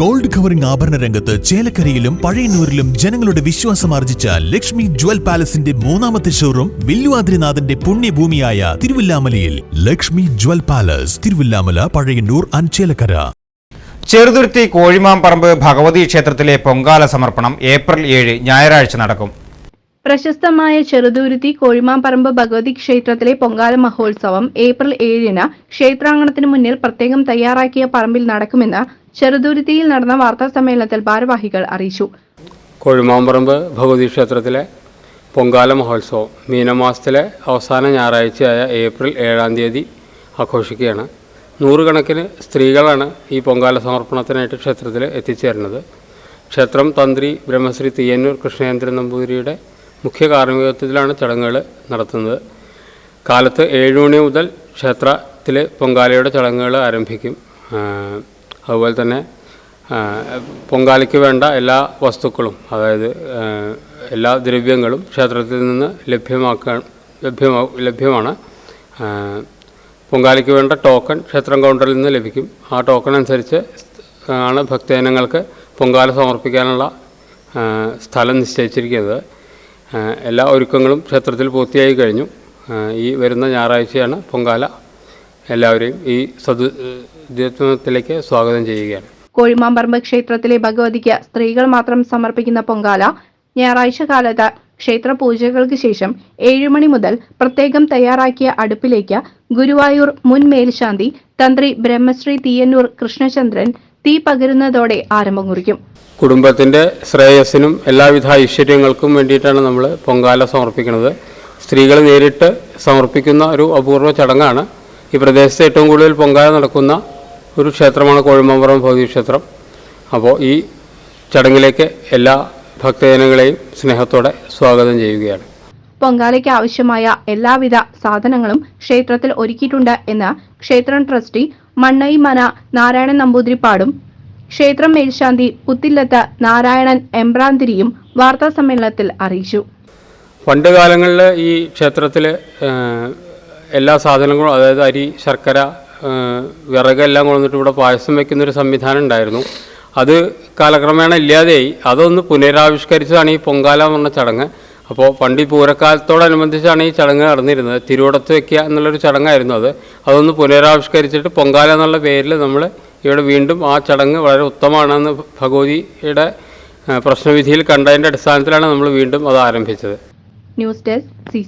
Gold covering ആഭരണ രംഗത്ത് ചേലക്കരയിലും പഴയന്നൂരിലും ജനങ്ങളുടെ വിശ്വാസം ആർജിച്ച ലക്ഷ്മി ജ്വൽ പാലസിന്റെ മൂന്നാമത്തെ ഷോറൂം വില്ലുവാദ്രിനാഥന്റെ പുണ്യഭൂമിയായ തിരുവില്ലാമലയിൽ. ലക്ഷ്മി ജ്വൽ പാലസ് തിരുവില്ലാമല പഴയന്നൂർ അഞ്ചേലക്കര ചേലക്കര. ചെറുതുരുത്തി കോഴിമാമ്പറമ്പ് ഭഗവതി ക്ഷേത്രത്തിലെ പൊങ്കാല സമർപ്പണം ഏപ്രിൽ ഏഴ് ഞായറാഴ്ച നടക്കും. പ്രശസ്തമായ ചെറുതുരുത്തി കോഴിമാമ്പറമ്പ് ഭഗവതി ക്ഷേത്രത്തിലെ പൊങ്കാല മഹോത്സവം ഏപ്രിൽ ഏഴിന് ക്ഷേത്രാങ്കണത്തിന് മുന്നിൽ പ്രത്യേകം തയ്യാറാക്കിയ പറമ്പിൽ നടക്കുമെന്ന് ചെറുതുരുത്തിയിൽ നടന്ന വാർത്താ സമ്മേളനത്തിൽ ഭാരവാഹികൾ അറിയിച്ചു. കോഴിമാമ്പറമ്പ് ഭഗവതി ക്ഷേത്രത്തിലെ പൊങ്കാല മഹോത്സവം മീനമാസത്തിലെ അവസാന ഞായറാഴ്ചയായ ഏപ്രിൽ ഏഴാം തീയതി ആഘോഷിക്കുകയാണ്. നൂറുകണക്കിന് സ്ത്രീകളാണ് ഈ പൊങ്കാല സമർപ്പണത്തിനായിട്ട് ക്ഷേത്രത്തിൽ എത്തിച്ചേരുന്നത്. ക്ഷേത്രം തന്ത്രി ബ്രഹ്മശ്രീ തീയന്നൂർ കൃഷ്ണേന്ദ്രൻ നമ്പൂതിരിയുടെ മുഖ്യ കാർമ്മികത്വത്തിലാണ് ചടങ്ങുകൾ നടത്തുന്നത്. കാലത്ത് ഏഴ് മണി മുതൽ ക്ഷേത്രത്തിൽ പൊങ്കാലയുടെ ചടങ്ങുകൾ ആരംഭിക്കും. അതുപോലെ തന്നെ പൊങ്കാലയ്ക്ക് വേണ്ട എല്ലാ വസ്തുക്കളും അതായത് എല്ലാ ദ്രവ്യങ്ങളും ക്ഷേത്രത്തിൽ നിന്ന് ലഭ്യമാക്കാൻ ലഭ്യമാ ലഭ്യമാണ്. പൊങ്കാലയ്ക്ക് വേണ്ട ടോക്കൺ ക്ഷേത്രം കൗണ്ടറിൽ നിന്ന് ലഭിക്കും. ആ ടോക്കൺ അനുസരിച്ച് ആണ് ഭക്തജനങ്ങൾക്ക് പൊങ്കാല സമർപ്പിക്കാനുള്ള സ്ഥലം നിശ്ചയിച്ചിരിക്കുന്നത്. എല്ലാ ഒരുക്കങ്ങളും ക്ഷേത്രത്തിൽ പൂർത്തിയായി കഴിഞ്ഞു. ഈ വരുന്ന ഞായറാഴ്ചയാണ് പൊങ്കാല. എല്ലാവരെയും ഈ സദുദ്യത്വത്തിലേക്ക് സ്വാഗതം ചെയ്യുകയാണ്. കോഴിമാമ്പറമ്പ് ക്ഷേത്രത്തിലെ ഭഗവതിക്ക് സ്ത്രീകൾ മാത്രം സമർപ്പിക്കുന്ന പൊങ്കാല ഞായറാഴ്ച കാലത്ത് ക്ഷേത്ര പൂജകൾക്ക് ശേഷം ഏഴുമണി മുതൽ പ്രത്യേകം തയ്യാറാക്കിയ അടുപ്പിലേക്ക് ഗുരുവായൂർ മുൻ മേൽശാന്തി തന്ത്രി ബ്രഹ്മശ്രീ തീയന്നൂർ കൃഷ്ണചന്ദ്രൻ തീ പകരുന്നതോടെ ആരംഭം കുറിക്കും. കുടുംബത്തിന്റെ ശ്രേയസ്സിനും എല്ലാവിധ ഐശ്വര്യങ്ങൾക്കും വേണ്ടിയിട്ടാണ് നമ്മൾ പൊങ്കാല സമർപ്പിക്കുന്നത്. സ്ത്രീകൾ നേരിട്ട് സമർപ്പിക്കുന്ന ഒരു അപൂർവ ചടങ്ങാണ്. ഈ പ്രദേശത്ത് ഏറ്റവും കൂടുതൽ പൊങ്കാല നടക്കുന്ന ഒരു ക്ഷേത്രമാണ് കോഴമ്പറം ഭൗതി ക്ഷേത്രം. അപ്പോൾ ഈ ചടങ്ങിലേക്ക് എല്ലാ ഭക്തജനങ്ങളെയും സ്നേഹത്തോടെ സ്വാഗതം ചെയ്യുകയാണ്. പൊങ്കാലയ്ക്ക് ആവശ്യമായ എല്ലാവിധ സാധനങ്ങളും ക്ഷേത്രത്തിൽ ഒരുക്കിയിട്ടുണ്ട് എന്ന് ക്ഷേത്രം ട്രസ്റ്റി മണ്ണൈ മന നാരായണൻ നമ്പൂതിരിപ്പാടും. ക്ഷേത്രം മേൽശാന്തി പുത്തില്ലത്ത് നാരായണൻ എംബ്രാന്തിരിയും വാർത്താ സമ്മേളനത്തിൽ അറിയിച്ചു. പണ്ട് കാലങ്ങളിൽ ഈ ക്ഷേത്രത്തിൽ എല്ലാ സാധനങ്ങളും അതായത് അരി ശർക്കര വിറകെല്ലാം കൊണ്ടിട്ട് ഇവിടെ പായസം വെക്കുന്നൊരു സംവിധാനം ഉണ്ടായിരുന്നു. അത് കാലക്രമേണ ഇല്ലാതെയായി. അതൊന്ന് പുനരാവിഷ്കരിച്ചതാണ് ഈ പൊങ്കാല എന്ന് പറഞ്ഞ ചടങ്ങ്. അപ്പോൾ പണ്ട് ഈ പൂരക്കാലത്തോടനുബന്ധിച്ചാണ് ഈ ചടങ്ങ് നടന്നിരുന്നത്. തിരുവോടത്ത് വയ്ക്കുക എന്നുള്ളൊരു ചടങ്ങായിരുന്നു അത്. അതൊന്ന് പുനരാവിഷ്കരിച്ചിട്ട് പൊങ്കാല എന്നുള്ള പേരിൽ നമ്മൾ ഇവിടെ വീണ്ടും ആ ചടങ്ങ് വളരെ ഉത്തമമാണെന്ന് ഭഗവതിയുടെ പ്രശ്നവിധിയിൽ കണ്ടതിന്റെ അടിസ്ഥാനത്തിലാണ് നമ്മൾ വീണ്ടും അത് ആരംഭിച്ചത്. News desk C